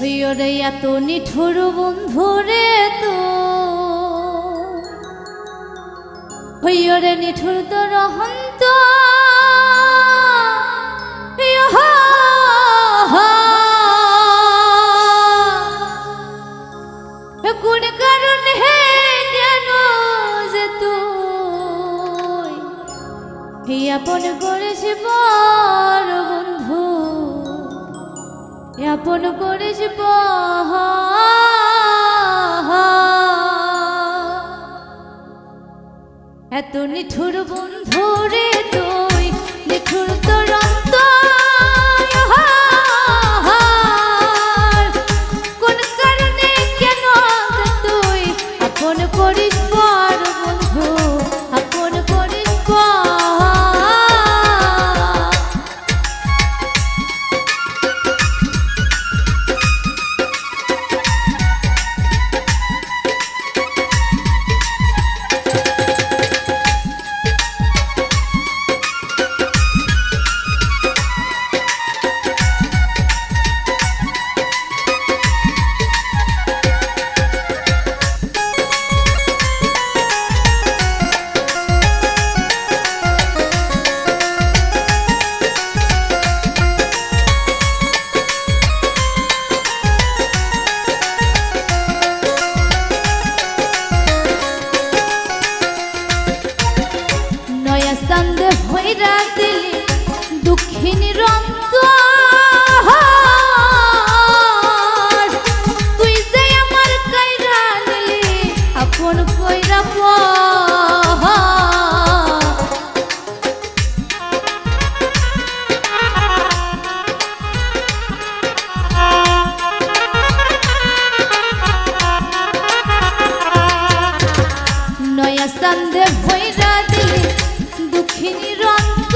হইয় রে এত নিঠুর বন্ধু রে তো। হইয় নিঠুর তো রহন্ত। কোন যে তুই। আপন করেছি বন্ধু আপন করিস এত নিঠুর বন্ধুরে দাস্তান দে ভৈরা দিলি দুঃখিনী রঙ্গ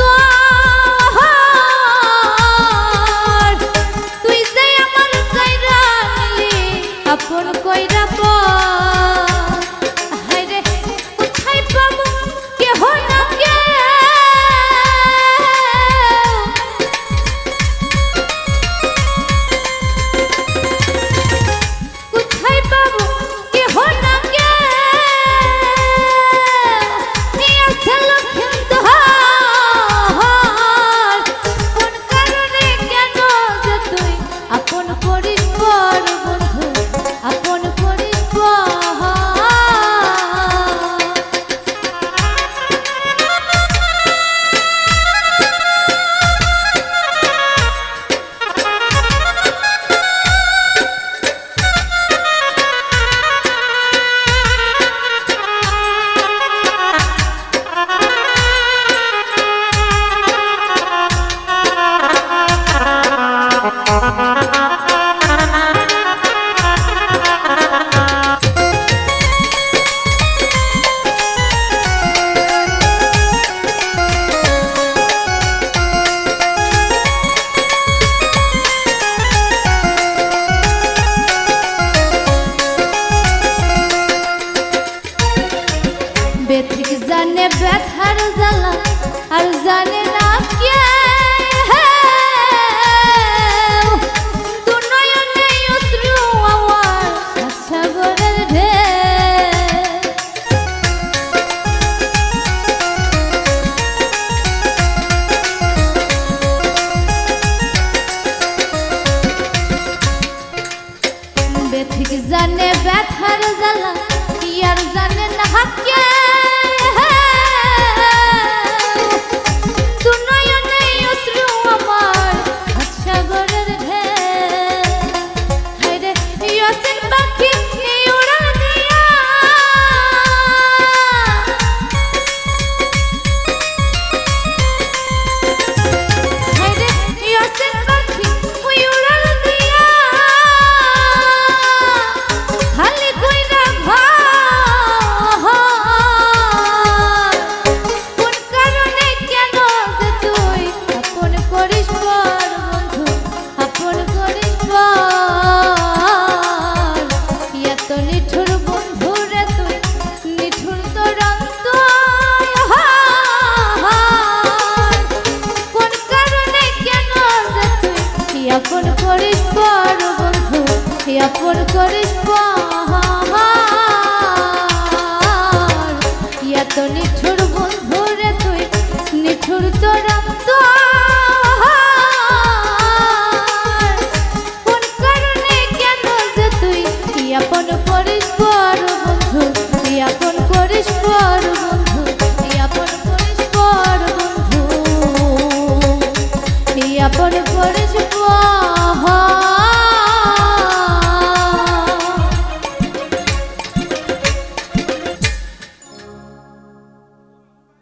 জানে ব্যথার জ্বালা, আর জানে না কে জানে ব্যথার জ্বালা, কি আর জানে না হাকিয়া আপন করিস পর বন্ধু আপন করিস পাহাড়। এত নিঠুর বন্ধু রে তুই, নিঠুর তোর কোন কারণে কেন যে তুই আপন পরশ পাহা